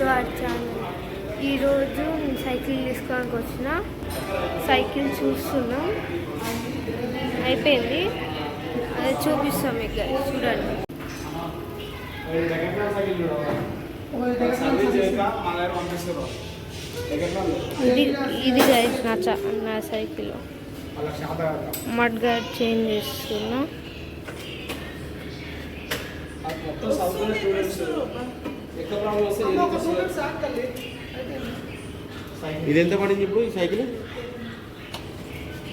Welcome back ఈరోజు నేను cycle తీసుకోవడానికి వచ్చిన. సైకిల్ చూస్తున్నాం. అయిపోయింది. అది చూపిస్తాం మీకు చూడండి. ఇది ఇది గైస్ నా చ నా సైకిల్. మడ్ గార్డ్ చేంజ్ చేస్తున్నా. ఇది ఎంత పడింది ఇప్పుడు ఈ సైకిల్?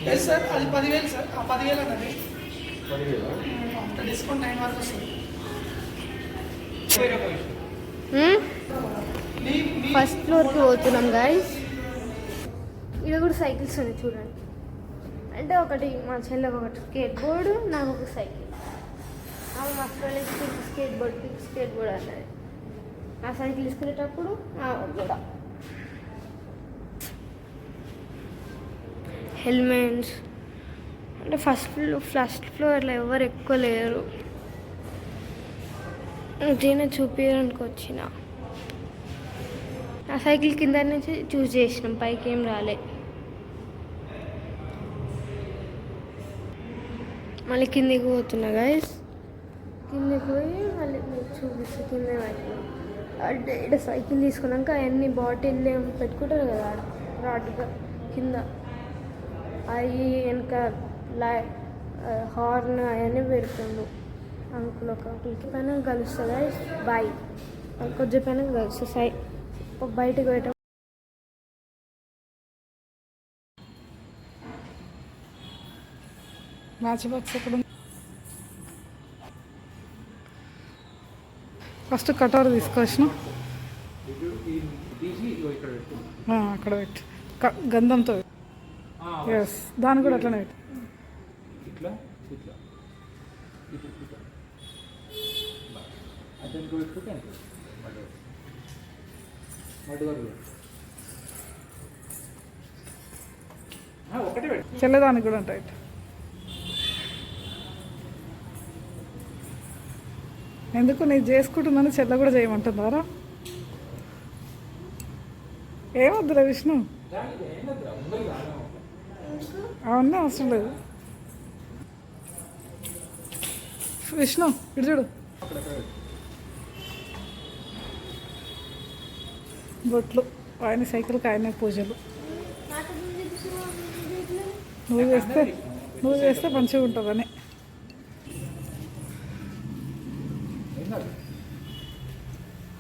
లేదు సార్ అది పదివేలు సార్. ఆ పదివేలు అన్నది. డిస్కౌంట్ వరకు వస్తుంది. ఫస్ట్ ఫ్లోర్కి పోతున్నాం గైస్ ఇక్కడ కూడా సైకిల్స్ ఉన్నాయి చూడండి. అంటే ఒకటి మా చెల్లెకి ఒకటి స్కేట్ బోర్డు నాకు ఒక సైకిల్. ఆమె మా friend skateboard skateboard అన్నది. ఆ సైకిల్ తీసుకునేటప్పుడు కూడా హెల్మెట్స్. అంటే ఫస్ట్ ఫ్లో ఫస్ట్ ఫ్లోర్లో ఎవరు ఎక్కువ లేరు. దీన్ని చూపించడానికి వచ్చిన ఆ సైకిల్ కింద నుంచి చూస్ చేసినాం పైకి ఏం రాలే. మళ్ళీ కిందికి పోతున్నా గైస్ కిందికి పోయి మళ్ళీ మీకు కింద పెట్టినాం. అంటే ఇక్కడ సైకిల్ తీసుకున్నాక అవన్నీ బాటిల్ పెట్టుకుంటారు కదా రాడ్గా కింద. అవి వెనక లై హార్న్ అవన్నీ పెడుతుండు. అంకుల్ ఒక అంకుల్కి పైన కలుస్తుంది బాయ్ కొంచెం పైన కలుస్తుంది సై బయటకు పోయటం మ్యాచ్ బాక్స్ ఎక్కడ ఫస్ట్ కటర్ తీసుకొచ్చిన. అక్కడ పెట్టి. గంధంతో ఎస్ దాన్ని కూడా అట్లనే ఇట్లా ఇట్లా. పెట్టు. చెల్లెదానికి కూడా ఉంటాయి. ఎందుకు నేను చేసుకుంటున్నాను చెల్ల కూడా చేయమంటున్నారా? ఏమొద్దులే విష్ణు? అవన్నీ అవసరం లేదు. విష్ణు ఇటు చూడు. బొట్లు ఆయన సైకిల్కి ఆయన పూజలు. నువ్వు చేస్తే నువ్వు చేస్తే మంచిగా ఉంటుందని ఏం కాదు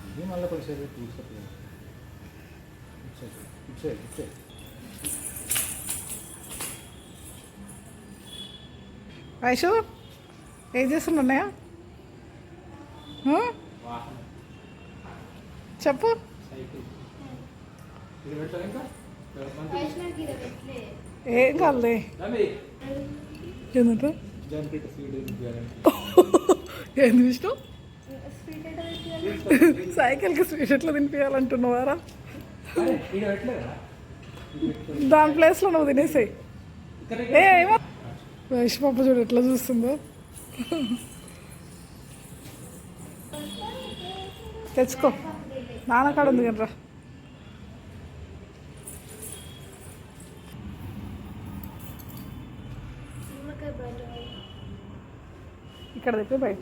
ఇది మళ్ళీ కొంచెం తీసుకొస్తుంది ఇచ్చే ఇచ్చే వైషు ఏం చేస్తున్నాయా వాహనం చెప్పు సైకిల్ ఇది పెడతారు ఇంకా ఏం కాదులే రవి ఏంటంటే జంపిట్ స్పీడ్ ఏంది విష్ణు సైకిల్కి స్వీట్ ఎట్లా తినిపించాలంటున్నావారా దాని ప్లేస్లో నువ్వు తినేసాయి ఏ ఏమో. వైష్ పాప చూడు ఎట్లా చూస్తుందో. తెచ్చుకో. నాన్నకాడ ఉంది కదా ఇక్కడ తెప్పి బయట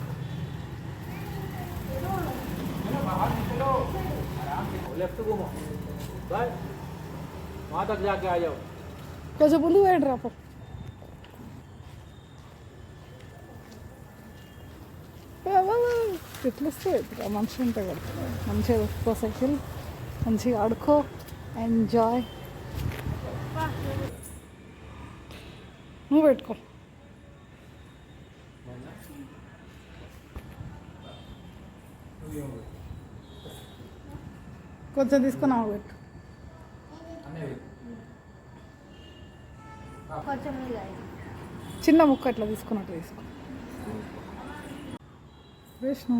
लेफ्ट घूमो बस वहाँ तक जाके आ जाओ కొంచెం ముందు పోయండి రా పో. ఎట్లా వస్తాయి ఇప్పుడు మనిషి ఉంటాయి కదా మంచిగా పెట్టుకో సైకిల్ మంచిగా ఆడుకో ఎంజాయ్ నువ్వు పెట్టుకో కొంచెం తీసుకొని ఆగబెట్టు చిన్న ముక్క అట్లా తీసుకున్నట్టు తీసుకో. విష్ణు.